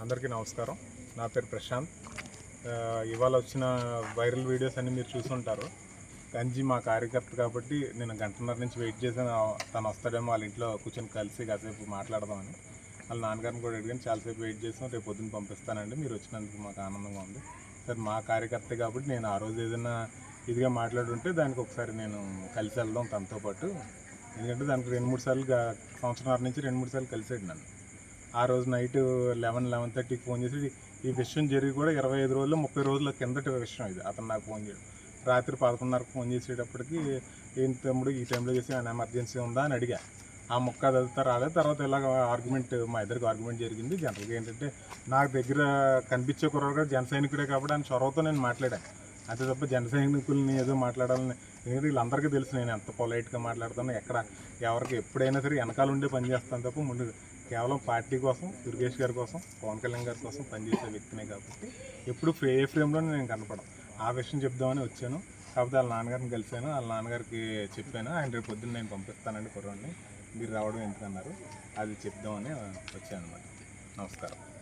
అందరికీ నమస్కారం. నా పేరు ప్రశాంత్. ఇవాళ వచ్చిన వైరల్ వీడియోస్ అన్ని మీరు చూసుంటారు. గంజి మా కార్యకర్త కాబట్టి నేను గంటన్నర నుంచి వెయిట్ చేశాను. తను వస్తాడేమో వాళ్ళ ఇంట్లో కూర్చొని కలిసి కాసేపు మాట్లాడదామని. వాళ్ళ నాన్నగారిని కూడా అడిగాను చాలాసేపు వెయిట్ చేసాం రేపు పొద్దున్న పంపిస్తానండి. మీరు వచ్చినందుకు మాకు ఆనందంగా ఉంది. సార్ మా కార్యకర్త కాబట్టి నేను ఆ రోజు ఏదైనా ఇదిగా మాట్లాడుంటే దానికి ఒకసారి నేను కలిసి వెళ్దాం తనతో పాటు. ఎందుకంటే దానికి రెండు మూడు సార్లు గా- సంవత్సరాల నుంచి రెండు మూడు సార్లు కలిసాడు నన్ను. ఆ రోజు నైట్ లెవెన్ లెవెన్ థర్టీకి ఫోన్ చేసి ఈ విషయం జరిగి కూడా ఇరవై ఐదు రోజులు ముప్పై రోజుల కిందటి విషయం ఇది. అతను నాకు ఫోన్ చేయడం. రాత్రి పదకొండున్నరకు ఫోన్ చేసేటప్పటికి ఏం తమ్ముడు ఈ టైంలో చేసి ఏమైనా ఎమర్జెన్సీ ఉందా? అని అడిగా. ఆ మొక్క అదంతా రాలేదు. తర్వాత ఇలాగ ఆర్గ్యుమెంట్ మా ఇద్దరికి ఆర్గ్యుమెంట్ జరిగింది. జనరల్గా ఏంటంటే నాకు దగ్గర కనిపించే కుర్రాడు జన సైనికుడే కాబట్టి ఆయన చొరవతో నేను మాట్లాడాను అంతే తప్ప జన సైనికుల్ని ఏదో మాట్లాడాలని ఎందుకంటే వీళ్ళందరికీ తెలుసు నేను ఎంత పొలైట్గా మాట్లాడుతాను ఎక్కడ ఎవరికి ఎప్పుడైనా సరే వెనకాల ఉండే పని చేస్తాను తప్ప ముందు కేవలం పార్టీ కోసం దుర్గేష్ గారి కోసం పవన్ కళ్యాణ్ గారి కోసం పనిచేసే వ్యక్తినే కాబట్టి ఎప్పుడు ఫ్రే ఏ ఫ్రేమ్లో నేను కనపడం ఆ విషయం చెప్దామని వచ్చాను. కాకపోతే వాళ్ళ నాన్నగారిని కలిశాను. వాళ్ళ నాన్నగారికి చెప్పాను. ఆయన రేపు పొద్దున్న నేను పంపిస్తానండి కుర్రాడిని మీరు రావడం ఎందుకన్నారు? అది చెప్దామని వచ్చాను అనమాట నమస్కారం.